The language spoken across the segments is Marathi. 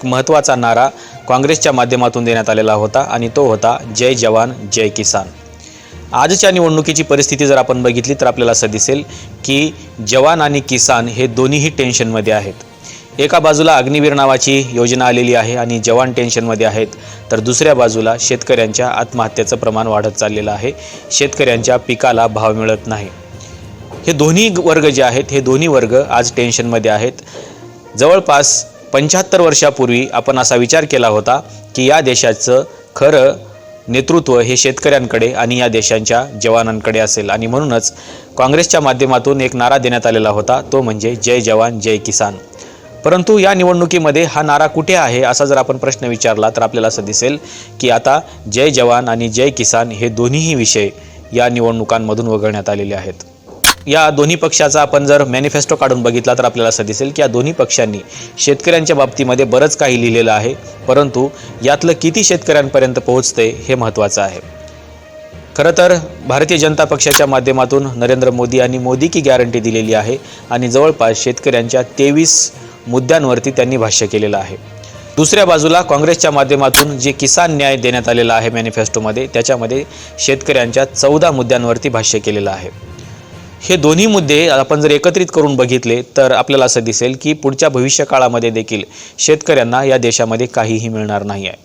एक महत्त्वाचा नारा काँग्रेसच्या माध्यमातून देण्यात आलेला होता आणि तो होता जय जवान जय किसान. आजच्या निवडणुकीची परिस्थिती जर आपण बघितली तर आपल्याला असं दिसेल की जवान आणि किसान हे दोन्हीही टेन्शनमध्ये आहेत. एका बाजूला अग्निवीर नावाची योजना आलेली आहे आणि जवान टेन्शनमध्ये आहेत तर दुसऱ्या बाजूला शेतकऱ्यांच्या आत्महत्येचं प्रमाण वाढत चाललेलं आहे. शेतकऱ्यांच्या पिकाला भाव मिळत नाही. हे दोन्ही वर्ग जे आहेत हे दोन्ही वर्ग आज टेन्शनमध्ये आहेत. जवळपास पंच्याहत्तर वर्षापूर्वी आपण असा विचार केला होता की या देशाचं खरं नेतृत्व हे शेतकऱ्यांकडे आणि या देशांच्या जवानांकडे असेल. आणि म्हणूनच काँग्रेसच्या माध्यमातून एक नारा देण्यात आलेला होता तो म्हणजे जय जवान जय किसान. परंतु या निवडणुकीमध्ये हा नारा कुठे आहे असा जर आपण प्रश्न विचारला तर आपल्याला असं दिसेल की आता जय जवान आणि जय किसान हे दोन्हीही विषय या निवडणुकांमधून वगळण्यात आलेले आहेत. या दोन्ही पक्षाचा आपण जर मॅनिफेस्टो काढून बघितला तर आपल्याला असं दिसेल की या दोन्ही पक्षांनी शेतकऱ्यांच्या बाबतीमध्ये बरंच काही लिहिलेलं आहे. परंतु यातलं किती शेतकऱ्यांपर्यंत पोहोचते हे महत्त्वाचं आहे. खरं तर भारतीय जनता पक्षाच्या माध्यमातून नरेंद्र मोदी यांनी मोदी की गॅरंटी दिलेली आहे आणि जवळपास शेतकऱ्यांच्या तेवीस मुद्द्यांवरती त्यांनी भाष्य केलेलं आहे. दुसऱ्या बाजूला काँग्रेसच्या माध्यमातून जे किसान न्याय देण्यात आलेला आहे मॅनिफेस्टोमध्ये त्याच्यामध्ये शेतकऱ्यांच्या चौदा मुद्द्यांवरती भाष्य केलेलं आहे. हे दोन्ही मुद्दे आपण जर एकत्रित करून बघितले तर आपल्याला असं दिसेल की पुढच्या भविष्यकाळामध्ये देखील शेतकऱ्यांना या देशामध्ये काहीही मिळणार नाही आहे.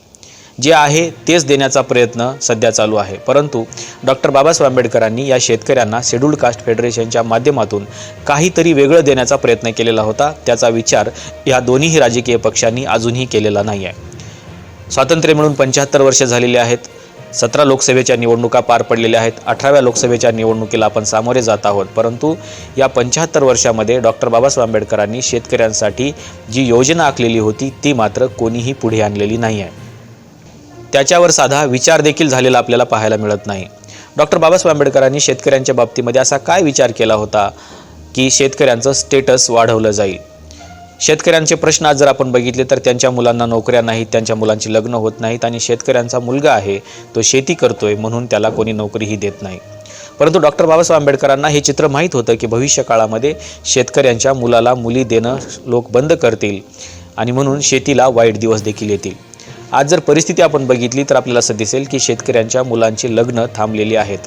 जे आहे तेच देण्याचा प्रयत्न सध्या चालू आहे. परंतु डॉक्टर बाबासाहेब आंबेडकरांनी या शेतकऱ्यांना शेड्यूल्ड कास्ट फेडरेशनच्या माध्यमातून काहीतरी वेगळं देण्याचा प्रयत्न केलेला होता. त्याचा विचार या दोन्हीही राजकीय पक्षांनी अजूनही केलेला नाही आहे. स्वातंत्र्य मिळून पंच्याहत्तर वर्ष झालेली आहेत. सतरा लोकसभेच्या निवडणुका पार पडलेल्या आहेत. अठराव्या लोकसभेच्या निवडणुकीला आपण सामोरे जात आहोत. परंतु या पंच्याहत्तर वर्षामध्ये डॉक्टर बाबासाहेब आंबेडकरांनी शेतकऱ्यांसाठी जी योजना आखलेली होती ती मात्र कोणीही पुढे आणलेली नाही आहे. त्याच्यावर साधा विचार देखील झालेला आपल्याला पाहायला मिळत नाही. डॉक्टर बाबासाहेब आंबेडकरांनी शेतकऱ्यांच्या बाबतीमध्ये असा काय विचार केला होता की शेतकऱ्यांचं स्टेटस वाढवलं जाईल? शेतकऱ्यांचे प्रश्न आज जर आपण बघितले तर त्यांच्या मुलांना नोकऱ्या नाहीत त्यांच्या मुलांची लग्न होत नाहीत आणि शेतकऱ्यांचा मुलगा आहे तो शेती करतोय म्हणून त्याला कोणी नोकरीही देत नाही. परंतु डॉक्टर बाबासाहेब आंबेडकरांना हे चित्र माहीत होतं की भविष्य काळामध्ये शेतकऱ्यांच्या मुलाला मुली देणं लोक बंद करतील आणि म्हणून शेतीला वाईट दिवस देखील येतील. आज जर परिस्थिती आपण बघितली तर आपल्याला असं दिसेल की शेतकऱ्यांच्या मुलांची लग्न थांबलेली आहेत.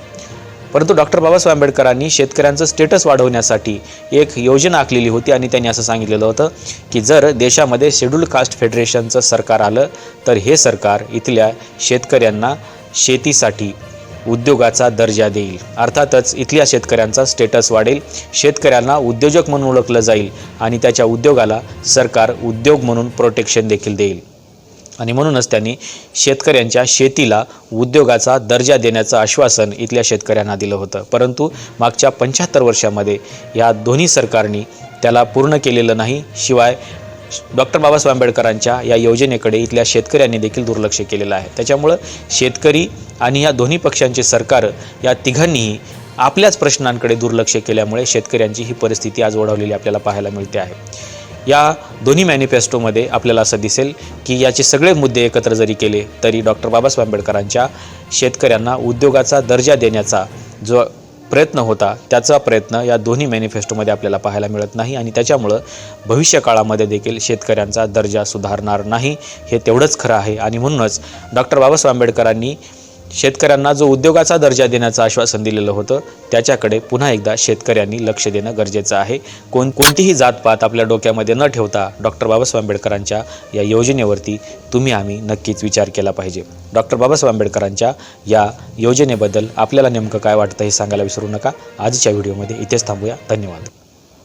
परंतु डॉक्टर बाबासाहेब आंबेडकरांनी शेतकऱ्यांचं स्टेटस वाढवण्यासाठी एक योजना आखलेली होती आणि त्यांनी असं सांगितलेलं होतं की जर देशामध्ये शेड्यूल कास्ट फेडरेशनचं सरकार आलं तर हे सरकार इथल्या शेतकऱ्यांना शेतीसाठी उद्योगाचा दर्जा देईल. अर्थातच इथल्या शेतकऱ्यांचा स्टेटस वाढेल. शेतकऱ्यांना उद्योजक म्हणून ओळखलं जाईल आणि त्याच्या उद्योगाला सरकार उद्योग म्हणून प्रोटेक्शन देखील देईल. आणि म्हणूनच त्यांनी शेतकऱ्यांच्या शेतीला उद्योगाचा दर्जा देण्याचं आश्वासन इथल्या शेतकऱ्यांना दिलं होतं. परंतु मागच्या पंच्याहत्तर वर्षामध्ये या दोन्ही सरकारनी त्याला पूर्ण केलेलं नाही. शिवाय डॉक्टर बाबासाहेब आंबेडकरांच्या या योजनेकडे इथल्या शेतकऱ्यांनी देखील दुर्लक्ष केलेलं आहे. त्याच्यामुळं शेतकरी आणि या दोन्ही पक्षांचे सरकार या तिघांनीही आपल्याच प्रश्नांकडे दुर्लक्ष केल्यामुळे शेतकऱ्यांची ही परिस्थिती आज ओढवलेली आपल्याला पाहायला मिळते आहे. या दोन्ही मॅनिफेस्टोमध्ये आपल्याला असं दिसेल की याचे सगळे मुद्दे एकत्र जरी केले तरी डॉक्टर बाबासाहेब आंबेडकरांच्या शेतकऱ्यांना उद्योगाचा दर्जा देण्याचा जो प्रयत्न होता त्याचा प्रयत्न या दोन्ही मॅनिफेस्टोमध्ये आपल्याला पाहायला मिळत नाही आणि त्याच्यामुळं भविष्य काळामध्ये देखील शेतकऱ्यांचा दर्जा सुधारणार नाही हे तेवढंच खरं आहे. आणि म्हणूनच डॉक्टर बाबासाहेब आंबेडकरांनी शेतकऱ्यांना जो उद्योगाचा दर्जा देण्याचं आश्वासन दिलेलं होतं त्याच्याकडे पुन्हा एकदा शेतकऱ्यांनी लक्ष देणं गरजेचं आहे. कोण कोणतीही जातपात आपल्या डोक्यामध्ये न ठेवता डॉक्टर बाबासाहेब आंबेडकरांच्या या योजनेवरती तुम्ही आम्ही नक्कीच विचार केला पाहिजे. डॉक्टर बाबासाहेब आंबेडकरांच्या या योजनेबद्दल आपल्याला नेमकं काय वाटतं हे सांगायला विसरू नका. आजच्या व्हिडिओमध्ये इथेच थांबूया. धन्यवाद.